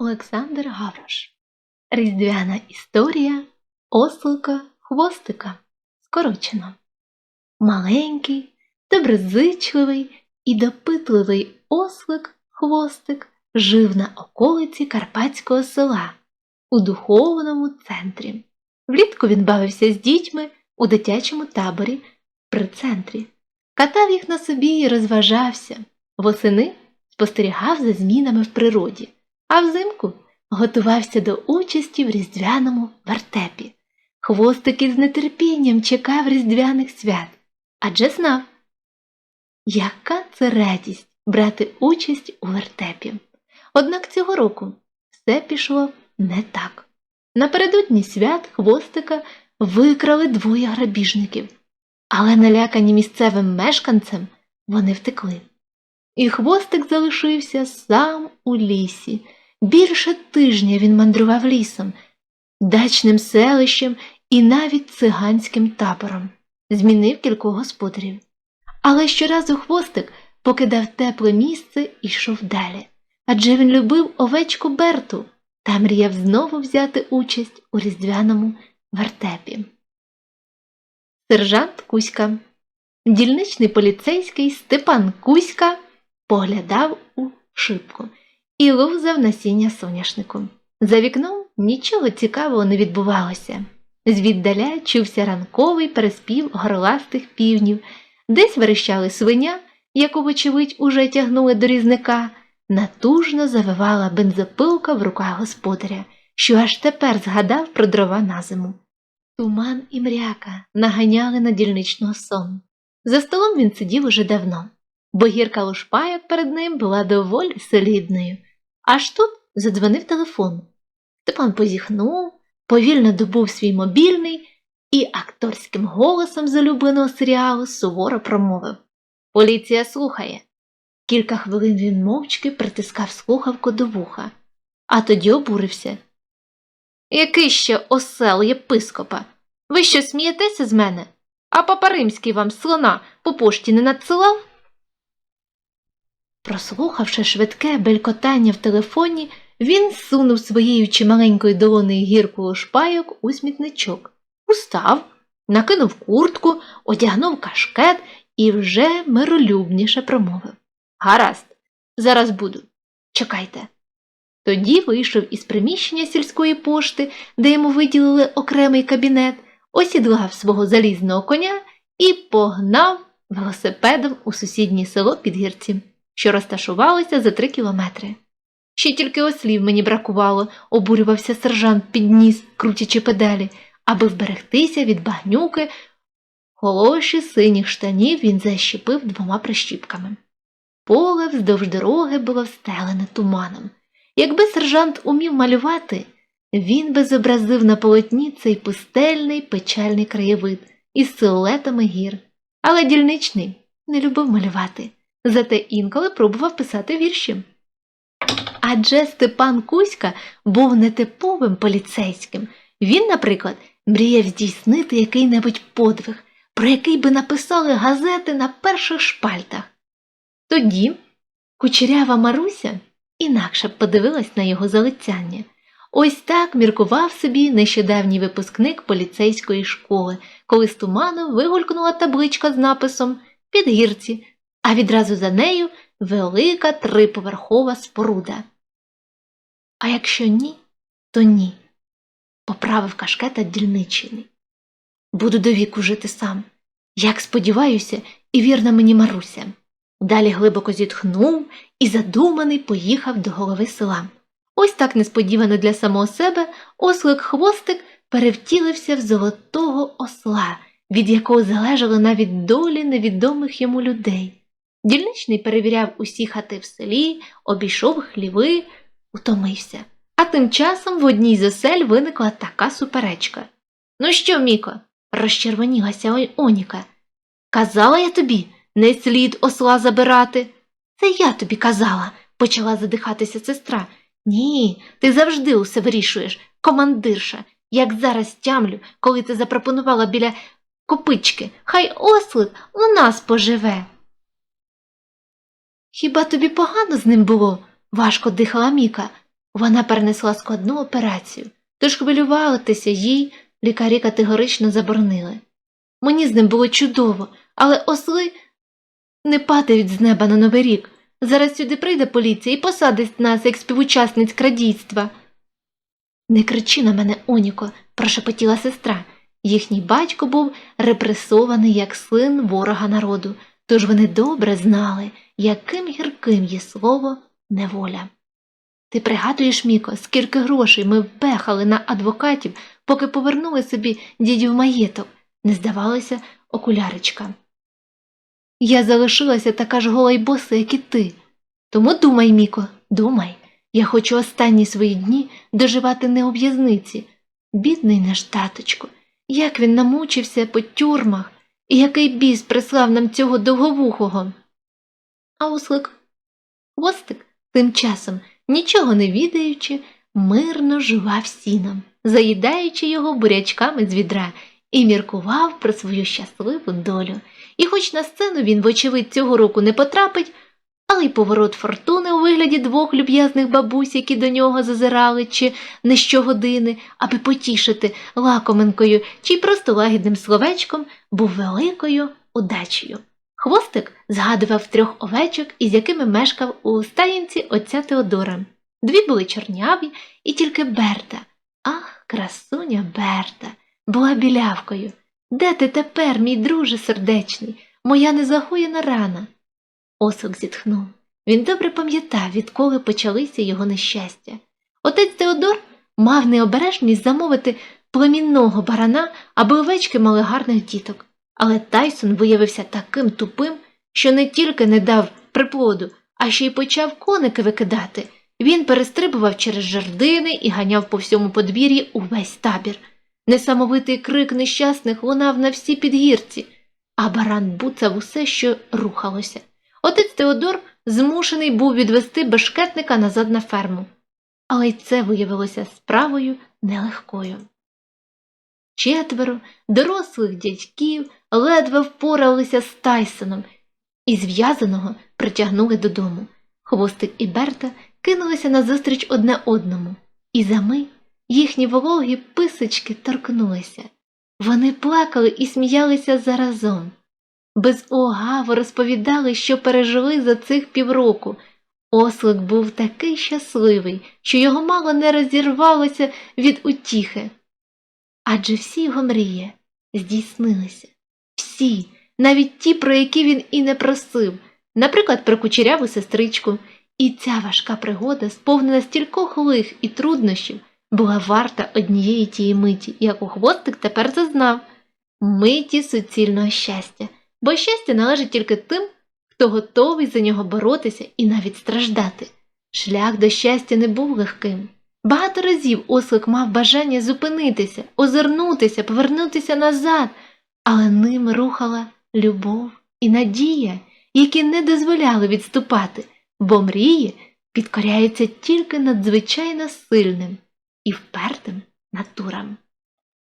Олександр Гаврош. Різдвяна історія ослика хвостика. Скорочено. Маленький, доброзичливий і допитливий ослик хвостик жив на околиці карпатського села у духовному центрі. Влітку він бавився з дітьми у дитячому таборі при центрі, катав їх на собі і розважався. Восени спостерігав за змінами в природі, а взимку готувався до участі в різдвяному вертепі. Хвостик із нетерпінням чекав різдвяних свят, адже знав, яка це радість брати участь у вертепі. Однак цього року все пішло не так. Напередодні свят хвостика викрали двоє грабіжників, але налякані місцевим мешканцем вони втекли. І хвостик залишився сам у лісі. Більше тижня він мандрував лісом, дачним селищем і навіть циганським табором, змінив кількох господарів. Але щоразу хвостик покидав тепле місце і йшов далі, адже він любив овечку Берту та мріяв знову взяти участь у різдвяному вертепі. Сержант Кузька, дільничний поліцейський Степан Кузька поглядав у шибку і лузав насіння соняшнику. За вікном нічого цікавого не відбувалося. Звіддаля чувся ранковий переспів горластих півнів, десь верещали свиня, яку, вочевидь, уже тягнули до різника, натужно завивала бензопилка в руках господаря, що аж тепер згадав про дрова на зиму. Туман і мряка наганяли на дільничного сон. За столом він сидів уже давно, бо гірка лушпайок перед ним була доволі солідною. Аж тут задзвонив телефон. Степан позіхнув, повільно добув свій мобільний і акторським голосом з улюбленого серіалу суворо промовив Поліція слухає. Кілька хвилин він мовчки притискав слухавку до вуха, а тоді обурився. Який ще осел єпископа? Ви що смієтеся з мене? А папа римський вам слона по пошті не надсилав? Прослухавши швидке белькотання в телефоні, він сунув своєю чималенькою долонею гірку шпайок у смітничок, устав, накинув куртку, одягнув кашкет і вже миролюбніше промовив Гаразд, зараз буду. Чекайте. Тоді вийшов із приміщення сільської пошти, де йому виділили окремий кабінет, осідлав свого залізного коня і погнав велосипедом у сусіднє село Підгірці, що розташувалося за три кілометри. Ще тільки ослів мені бракувало, обурювався сержант підніс, крутячи педалі, аби вберегтися від багнюки. Холоші синіх штанів він защепив двома прищіпками. Поле вздовж дороги було встелене туманом. Якби сержант умів малювати, він би зобразив на полотні цей пустельний печальний краєвид із силуетами гір. Але дільничний не любив малювати, зате інколи пробував писати вірші. Адже Степан Кузька був нетиповим поліцейським. Він, наприклад, мріяв здійснити який-небудь подвиг, про який би написали газети на перших шпальтах. Тоді кучерява Маруся інакше б подивилась на його залицяння. Ось так міркував собі нещодавній випускник поліцейської школи, коли з туману вигулькнула табличка з написом Підгірці, а відразу за нею велика триповерхова споруда. А якщо ні, то ні, поправив кашкета дільничний. Буду до віку жити сам, як сподіваюся, і вірна мені Маруся. Далі глибоко зітхнув і задуманий поїхав до голови села. Ось так несподівано для самого себе ослик хвостик перевтілився в золотого осла, від якого залежали навіть долі невідомих йому людей. Дільничний перевіряв усі хати в селі, обійшов хліви, утомився. А тим часом в одній з осель виникла така суперечка. Ну що, Міко? розчервонілася Оніка. Казала я тобі, не слід осла забирати. Це я тобі казала, почала задихатися сестра. Ні, ти завжди усе вирішуєш, командирша, як зараз тямлю, коли ти запропонувала біля копички. Хай ослик у нас поживе. Хіба тобі погано з ним було? важко дихала Міка. Вона перенесла складну операцію, тож хвилюватися їй лікарі категорично заборонили. Мені з ним було чудово, але осли не падають з неба на новий рік. Зараз сюди прийде поліція і посадить нас як співучасниць крадійства. Не кричи на мене, Оніко, прошепотіла сестра. Їхній батько був репресований як син ворога народу, тож вони добре знали, яким гірким є слово неволя. Ти пригадуєш, Міко, скільки грошей ми впехали на адвокатів, поки повернули собі дідів маєток, не здавалася окуляричка. Я залишилася така ж гола й боса, як і ти. Тому думай, Міко, думай. Я хочу останні свої дні доживати не у в'язниці. Бідний наш таточко, як він намучився по тюрмах, і який біс прислав нам цього довговухого. А ослик хвостик тим часом, нічого не відаючи, мирно жував сіном, заїдаючи його бурячками з відра, і міркував про свою щасливу долю. І хоч на сцену він, вочевидь, цього року не потрапить, але й поворот фортуни у вигляді двох люб'язних бабусь, які до нього зазирали чи не щогодини, аби потішити лакоменкою чи просто лагідним словечком, був великою удачею. Хвостик згадував трьох овечок, із якими мешкав у стаїнці отця Теодора. Дві були чорняві, і тільки Берта. Ах, красуня Берта, була білявкою. Де ти тепер, мій друже сердечний, моя незагоєна рана? Осок зітхнув. Він добре пам'ятав, відколи почалися його нещастя. Отець Теодор мав необережність замовити племінного барана, аби овечки мали гарних діток. Але Тайсон виявився таким тупим, що не тільки не дав приплоду, а ще й почав коники викидати. Він перестрибував через жердини і ганяв по всьому подвір'ї увесь табір. Несамовитий крик нещасних лунав на всі підгірці, а баран буцав усе, що рухалося. Отець Теодор змушений був відвести бешкетника назад на ферму, але й це виявилося справою нелегкою. Четверо дорослих дядьків ледве впоралися з Тайсоном і зв'язаного притягнули додому. Хвостик і Берта кинулися назустріч одне одному, і за мить їхні вологі писочки торкнулися. Вони плакали і сміялися заразом. Без огаву розповідали, що пережили за цих півроку. Ослик був такий щасливий, що його мало не розірвалося від утіхи. Адже всі його мрії здійснилися. Всі, навіть ті, про які він і не просив, наприклад, про кучеряву сестричку. І ця важка пригода, сповнена стількох лих і труднощів, була варта однієї тієї миті, яку хвостик тепер зазнав миті суцільного щастя, бо щастя належить тільки тим, хто готовий за нього боротися і навіть страждати. Шлях до щастя не був легким. Багато разів ослик мав бажання зупинитися, озирнутися, повернутися назад, але ним рухала любов і надія, які не дозволяли відступати, бо мрії підкоряються тільки надзвичайно сильним і впертим натурам.